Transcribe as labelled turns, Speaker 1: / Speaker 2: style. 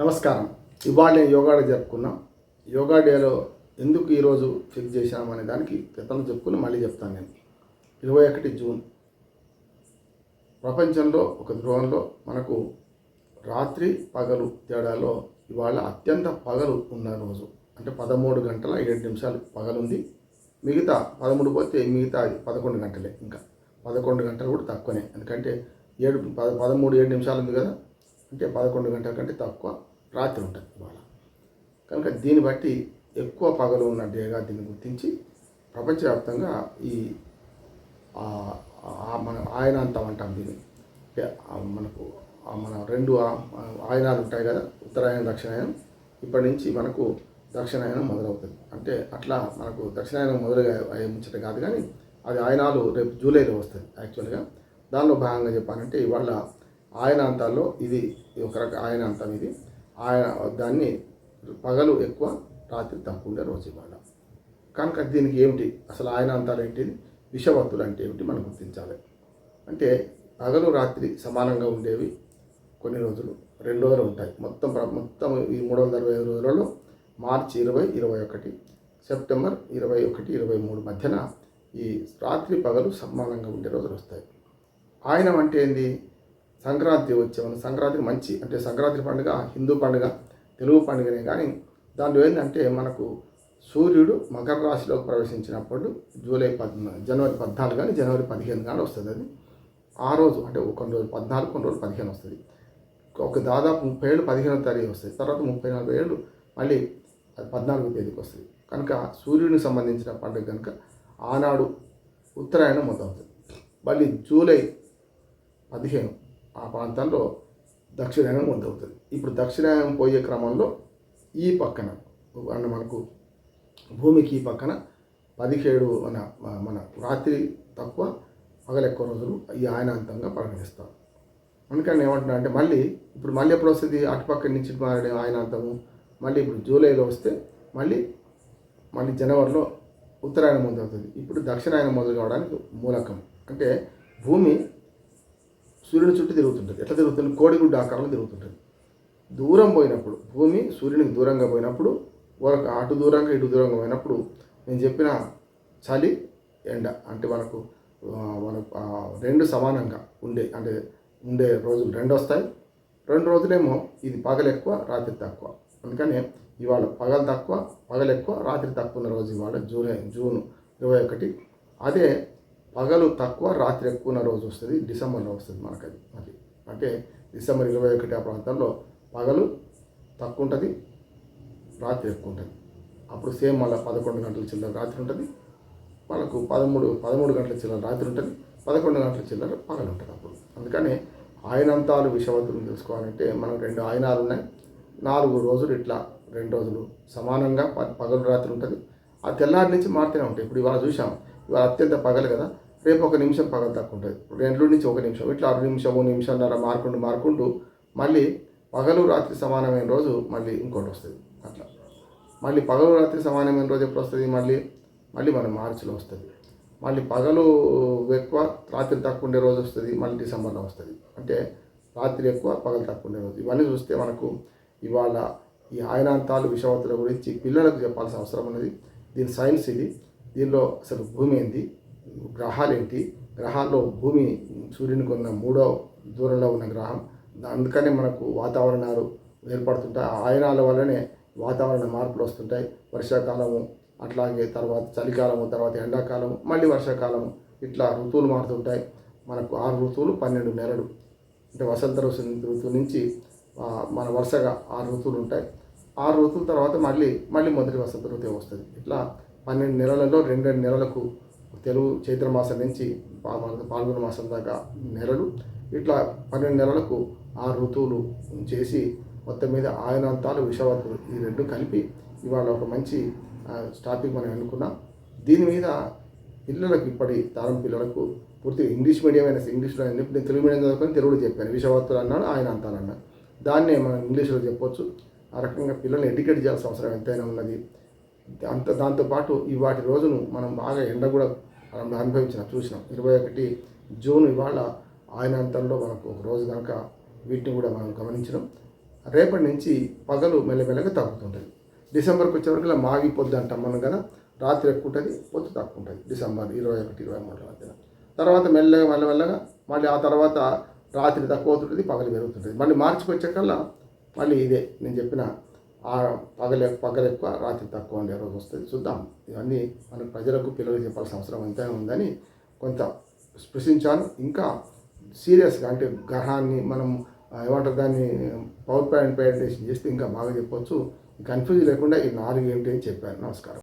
Speaker 1: నమస్కారం. ఇవాళ నేను యోగా డే జరుపుకున్నాం. యోగా డేలో ఎందుకు ఈరోజు ఫిక్స్ చేశాము అనే దానికి గతంలో చెప్పుకుని మళ్ళీ చెప్తాను నేను. ఇరవై ఒకటి జూన్. ప్రపంచంలో ఒక ధ్రువంలో మనకు రాత్రి పగలు తేడాలో ఇవాళ అత్యంత పగలు ఉన్న రోజు. అంటే పదమూడు గంటల ఏడు నిమిషాలు పగలుంది. మిగతా పదమూడు పోతే మిగతా పదకొండు గంటలే ఇంకా. పదకొండు గంటలు కూడా తక్కువనే. ఎందుకంటే ఏడు పద పదమూడు ఏడు నిమిషాలు ఉంది కదా. అంటే పదకొండు గంటల కంటే తక్కువ రాత్రి ఉంటుంది ఇవాళ. కనుక దీన్ని బట్టి ఎక్కువ పగలు ఉన్న డేగా దీన్ని గుర్తించి ప్రపంచవ్యాప్తంగా ఈ మన ఆయనాంతం అంటాం దీన్ని. అంటే మనకు మన రెండు ఆ- ఆయనాలు ఉంటాయి కదా ఉత్తరాయణం దక్షిణాయనం. ఇప్పటి నుంచి మనకు దక్షిణాయనం మొదలవుతుంది. అంటే అట్లా మనకు దక్షిణాయనం మొదలుగా అయ్యే ముచ్చట కాదు కానీ అది ఆయనాలు రేపు జూలైలో వస్తుంది యాక్చువల్గా. దానిలో భాగంగా చెప్పాలంటే ఇవాళ ఆయన అంతాల్లో ఇది ఒక రక ఆయనాంతం ఇది. ఆయన దాన్ని పగలు ఎక్కువ రాత్రి తక్కువ ఉండే రోజు ఇవాళ కనుక దీనికి ఏమిటి? అసలు ఆయన అంతాలు ఏంటిది? విషవత్తులు అంటే ఏమిటి? మనం గుర్తించాలి. అంటే పగలు రాత్రి సమానంగా ఉండేవి కొన్ని రోజులు రెండు రోజులు ఉంటాయి. మొత్తం మొత్తం ఈ మూడు వందల అరవై ఐదు రోజులలో మార్చి ఇరవై ఇరవై ఒకటి సెప్టెంబర్ ఇరవై ఒకటి ఇరవై మూడు మధ్యన ఈ రాత్రి పగలు సమానంగా ఉండే రోజులు వస్తాయి. ఆయన అంటే ఏంది? సంక్రాంతి వచ్చేవాళ్ళు సంక్రాంతి మంచి అంటే సంక్రాంతి పండుగ హిందూ పండుగ తెలుగు పండుగనే కానీ దాంట్లో ఏంటంటే మనకు సూర్యుడు మకర రాశిలోకి ప్రవేశించినప్పుడు జూలై పద్నాలుగు జనవరి పద్నాలుగు కానీ జనవరి పదిహేను కానీ వస్తుంది అది. ఆ రోజు అంటే కొన్ని రోజు పద్నాలుగు కొన్ని రోజులు పదిహేను వస్తుంది. ఒక దాదాపు ముప్పై ఏళ్ళు పదిహేనో తారీఖు వస్తుంది. తర్వాత ముప్పై నలభై ఏళ్ళు మళ్ళీ అది పద్నాలుగో తేదీకి వస్తుంది. కనుక సూర్యుడికి సంబంధించిన పండుగ కనుక ఆనాడు ఉత్తరాయణం మొదలవుతుంది. మళ్ళీ జూలై పదిహేను ఆ ప్రాంతాల్లో దక్షిణాయనం మొదలవుతుంది. ఇప్పుడు దక్షిణాయనం పోయే క్రమంలో ఈ పక్కన అంటే మనకు భూమికి ఈ పక్కన పదిహేడు మన మన రాత్రి తక్కువ పగలెక్కువ రోజులు ఈ ఆయనాంతంగా పరిగణిస్తాం అందుకని ఏమంటున్నా అంటే మళ్ళీ ఇప్పుడు మళ్ళీ ఎప్పుడు వస్తుంది? అటుపక్క నుంచి మారే ఆయనాంతము. మళ్ళీ ఇప్పుడు జూలైలో వస్తే మళ్ళీ మళ్ళీ జనవరిలో ఉత్తరాయణం మొదలవుతుంది. ఇప్పుడు దక్షిణాయనం మొదలు కావడానికి మూలకం. అంటే భూమి సూర్యుని చుట్టూ తిరుగుతుంటుంది. ఎట్లా తిరుగుతుంది? కోడిగుడ్డ ఆకారంలో తిరుగుతుంటుంది. దూరం పోయినప్పుడు భూమి సూర్యునికి దూరంగా పోయినప్పుడు ఒక అటు దూరంగా ఇటు దూరంగా పోయినప్పుడు నేను చెప్పిన చలి ఎండ అంటే మనకు మన రెండు సమానంగా ఉండే అంటే ఉండే రోజులు రెండు వస్తాయి. రెండు రోజులేమో ఇది పగలు ఎక్కువ రాత్రి తక్కువ. అందుకనే ఇవాళ పగలు తక్కువ పగలు ఎక్కువ రాత్రి తక్కువ ఉన్న రోజు ఇవాళ జూలై జూన్ ఇరవై ఒకటి. అదే పగలు తక్కువ రాత్రి ఎక్కువ ఉన్న రోజు వస్తుంది. డిసెంబర్లో వస్తుంది మనకు అది అది అంటే డిసెంబర్ ఇరవై ఒకటి ఆ ప్రాంతంలో పగలు తక్కువ ఉంటుంది రాత్రి ఎక్కువ ఉంటుంది. అప్పుడు సేమ్ మళ్ళీ పదకొండు గంటల చిల్లర రాత్రి ఉంటుంది. మనకు పదమూడు పదమూడు గంటల చిల్లర రాత్రి ఉంటుంది. పదకొండు గంటల చిల్లర పగలు ఉంటుంది అప్పుడు. అందుకని ఆయనంతాలు విషవత్తులు తెలుసుకోవాలంటే మనకు రెండు ఆయనాలు ఉన్నాయి. నాలుగు రోజులు ఇట్లా రెండు రోజులు సమానంగా ప- పగలు రాత్రి ఉంటుంది. ఆ తెల్లారి నుంచి మారుతూనే ఉంటాయి. ఇప్పుడు ఇవాళ చూసాం ఇవాళ అత్యంత పగలు కదా. రేపు ఒక నిమిషం పగలు తక్కువ ఉంటుంది రెండు నుంచి ఒక నిమిషం ఇట్లా అర నిమిషము నిమిషంన్నర మారుకుంటూ మారుకుంటూ మళ్ళీ పగలు రాత్రి సమానమైన రోజు మళ్ళీ ఇంకోటి వస్తుంది. అట్లా. మళ్ళీ పగలు రాత్రి సమానమైన రోజు ఎప్పుడు వస్తుంది? మళ్ళీ మళ్ళీ మన మార్చిలో వస్తుంది. మళ్ళీ పగలు ఎక్కువ రాత్రి తక్కువ ఉండే రోజు వస్తుంది మళ్ళీ డిసెంబర్లో వస్తుంది. అంటే రాత్రి ఎక్కువ పగలు తక్కువ ఉండే రోజు. ఇవన్నీ చూస్తే మనకు ఇవాళ ఈ ఆయనాంతాలు విషవత్తుల గురించి పిల్లలకు చెప్పాల్సిన అవసరం ఉన్నది. దీని సైన్స్ ఇది. దీనిలో అసలు భూమి ఏంది? గ్రహాలు ఏంటి గ్రహాల్లో భూమి సూర్యునికి ఉన్న మూడో దూరంలో ఉన్న గ్రహం. అందుకనే మనకు వాతావరణాలు ఏర్పడుతుంటాయి. ఆ ఆయనాల వల్లనే వాతావరణ మార్పులు వస్తుంటాయి. వర్షాకాలము అట్లాగే తర్వాత చలికాలము తర్వాత ఎండాకాలము మళ్ళీ వర్షాకాలము ఇట్లా ఋతువులు మారుతుంటాయి. మనకు ఆరు ఋతువులు పన్నెండు నెలలు. అంటే వసంత ఋతు ఋతువు నుంచి మన వరుసగా ఆరు ఋతువులు ఉంటాయి. ఆరు ఋతువుల తర్వాత మళ్ళీ మళ్ళీ మొదటి వసంత ఋతువు వస్తుంది. ఇట్లా పన్నెండు నెలలలో రెండు రెండు నెలలకు తెలుగు చైత్ర మాసం నుంచి పాల్గొన మాసం దాకా నెలలు. ఇట్లా పన్నెండు నెలలకు ఆ ఋతువులు చేసి మొత్తం మీద ఆయనాంతాలు విషవత్తులు ఈ రెండు కలిపి ఇవాళ ఒక మంచి టాపిక్ మనం ఎన్నుకున్నాం దీని మీద పిల్లలకు ఇప్పటి తరం పిల్లలకు పూర్తిగా ఇంగ్లీష్ మీడియం అయినా ఇంగ్లీష్లో నేను తెలుగు మీడియం చదువుకొని తెలుగులో చెప్పాను. విషవత్తులు అన్నాడు ఆయన అంతాలు అన్నాడు. దాన్నే మనం ఇంగ్లీష్లో చెప్పొచ్చు. ఆ రకంగా పిల్లల్ని ఎడ్యుకేట్ చేయాల్సిన అవసరం ఎంతైనా ఉన్నది. అంత దాంతోపాటు ఈ వాటి రోజును మనం బాగా ఎండ కూడా మనం అనుభవించిన చూసినాం. ఇరవై ఒకటి జూన్ ఇవాళ ఆయన అంతంలో మనకు ఒక రోజు కనుక వీటిని కూడా మనం గమనించడం రేపటి నుంచి పగలు మెల్లమెల్లగా తగ్గుతుంటుంది. డిసెంబర్కి వచ్చేవరకు ఇలా మాగి పొద్దు అంటాం మనం కదా. రాత్రి ఎక్కువ ఉంటుంది పొద్దు తక్కువ ఉంటుంది. డిసెంబర్ ఇరవై ఒకటి ఇరవై మూడు మధ్యన. తర్వాత మెల్లగా మెల్లమెల్లగా మళ్ళీ ఆ తర్వాత రాత్రి తక్కువ అవుతుంటుంది పగలు పెరుగుతుంటుంది. మళ్ళీ మార్చికి వచ్చేకల్లా మళ్ళీ ఇదే నేను చెప్పిన పగలు పగలు ఎక్కువ రాత్రి తక్కువ ఉండే రోజు వస్తుంది. చూద్దాం. ఇవన్నీ మన ప్రజలకు పిల్లలకు చెప్పాల్సిన అవసరం ఎంతైనా ఉందని కొంత స్పృశించాను. ఇంకా సీరియస్గా అంటే గ్రహాన్ని మనం ఏమంటారు దాన్ని పవర్ పాయింట్ ప్రజెంటేషన్ చేస్తే ఇంకా బాగా చెప్పొచ్చు. కన్ఫ్యూజ్ లేకుండా ఈ నాలుగు ఏంటి అని చెప్పాను నమస్కారం.